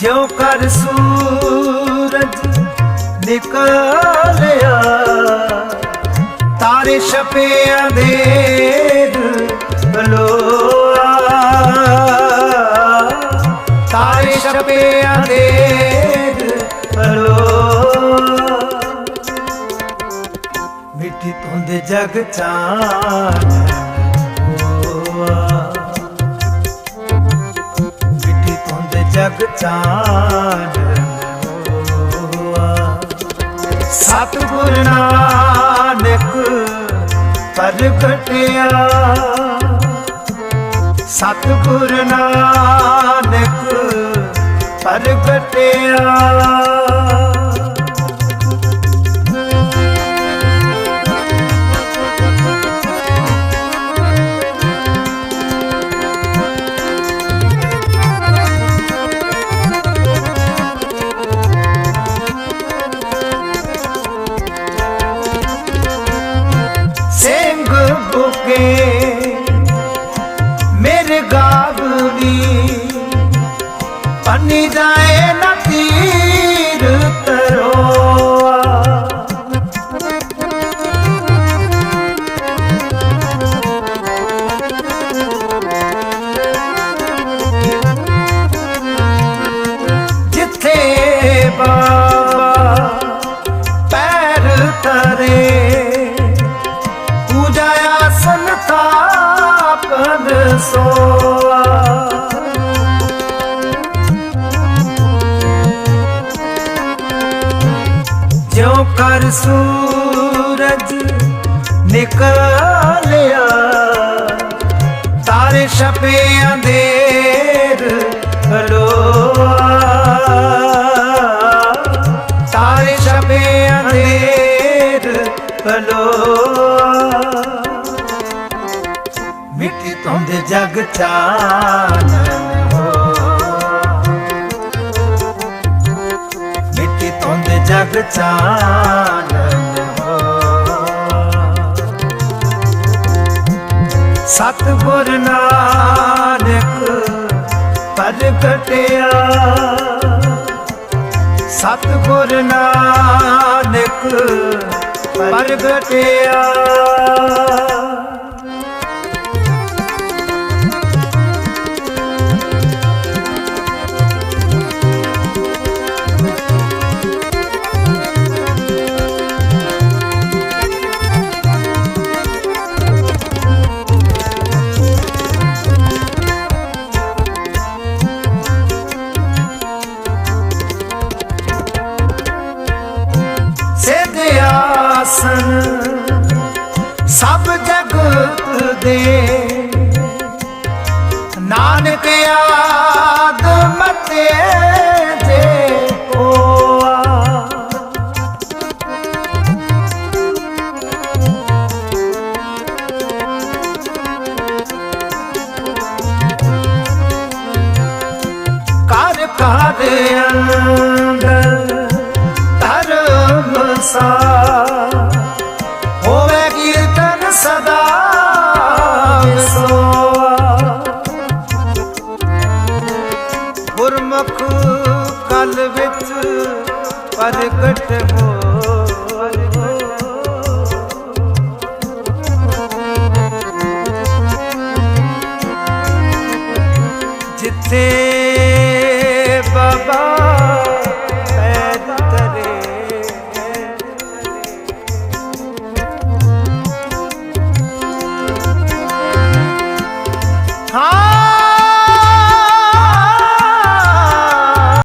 ਜਿਉ ਕਰ ਸੂਰਜ ਨਿਕਲਿਆ, ਤਾਰੇ ਛਪੇ ਅੰਧੇਰ ਬਲੋਆ। ਤਾਰੇ ਛਪੇ ਅੰਧੇਰ ਬਲੋਆ। ਮਿੱਠੀ ਧੁੰਦ ਜਗ ਚਾਨਣ ਜਗ ਚਾਨਣ ਹੋਆ। ਸਤਿਗੁਰ ਨਾਨਕ ਪ੍ਰਗਟਿਆ ਸਤਿਗੁਰ ਨਾਨਕ ਪ੍ਰਗਟਿਆ ਬੁਕੇ ਮੇਰੇ ਗਾਵਲੀ ਪੰਨੀ ਜਾਏ ਨਾ ਤੀਰ ਤਰੋਆ ਜਿੱਥੇ ਬਾਬਾ ਪੈਰ ਤਰੇ ਸੋਆ। ਜਿਉ ਕਰ ਸੂਰਜ ਨਿਕਲਿਆ ਤਾਰੇ ਛਪੇ ਅੰਧੇਰ ਬਲੋਆ ਤਾਰੇ ਛਪੇ ਅੰਧੇਰ ਬਲੋਆ ਮਿੱਟੀ ਧੁੰਦ ਜਗ ਚਾਨਣ ਹੋ। ਮਿੱਟੀ ਧੁੰਦ ਜਗ ਚਾਨਣ ਹੋ। ਸਤਿਗੁਰ ਨਾਨਕ ਪ੍ਰਗਟਿਆ ਸਤਿਗੁਰ ਨਾਨਕ ਪ੍ਰਗਟਿਆ ਆਸਨ ਸਭ ਜਗਤ ਦੇ। ਨਾਨਕ ਆਦ ਮਤੇ ਗੁਰਮੁਖ ਕਲ ਵਿੱਚ ਪ੍ਰਗਟ ਹੋ